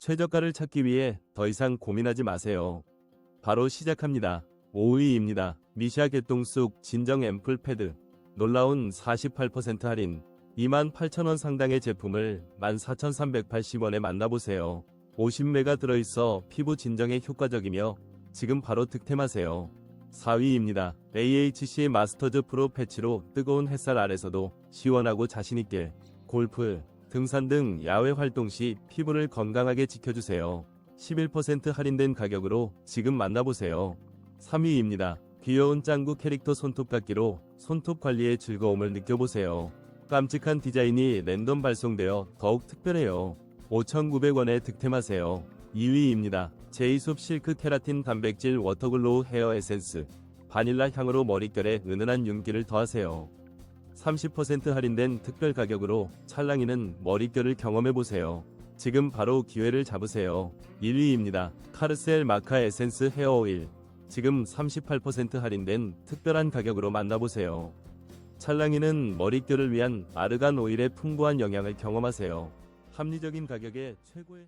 최저가를 찾기 위해 더 이상 고민하지 마세요. 바로 시작합니다. 5위입니다. 미샤 개똥쑥 진정 앰플 패드. 놀라운 48% 할인. 28,000원 상당의 제품을 14,380원에 만나보세요. 50매가 들어있어 피부 진정에 효과적이며 지금 바로 득템하세요. 4위입니다. AHC 마스터즈 프로 패치로 뜨거운 햇살 아래서도 시원하고 자신있게 골프, 등산 등 야외 활동 시 피부를 건강하게 지켜주세요. 11% 할인된 가격으로 지금 만나보세요. 3위입니다. 귀여운 짱구 캐릭터 손톱깎이로 손톱 관리의 즐거움을 느껴보세요. 깜찍한 디자인이 랜덤 발송되어 더욱 특별해요. 5,900원에 득템하세요. 2위입니다. 제이숲 실크 케라틴 단백질 워터글로우 헤어 에센스. 바닐라 향으로 머릿결에 은은한 윤기를 더하세요. 30% 할인된 특별 가격으로 찰랑이는 머릿결을 경험해보세요. 지금 바로 기회를 잡으세요. 1위입니다. 카르셀 마카 에센스 헤어 오일. 지금 38% 할인된 특별한 가격으로 만나보세요. 찰랑이는 머릿결을 위한 아르간 오일의 풍부한 영양을 경험하세요. 합리적인 가격에 최고의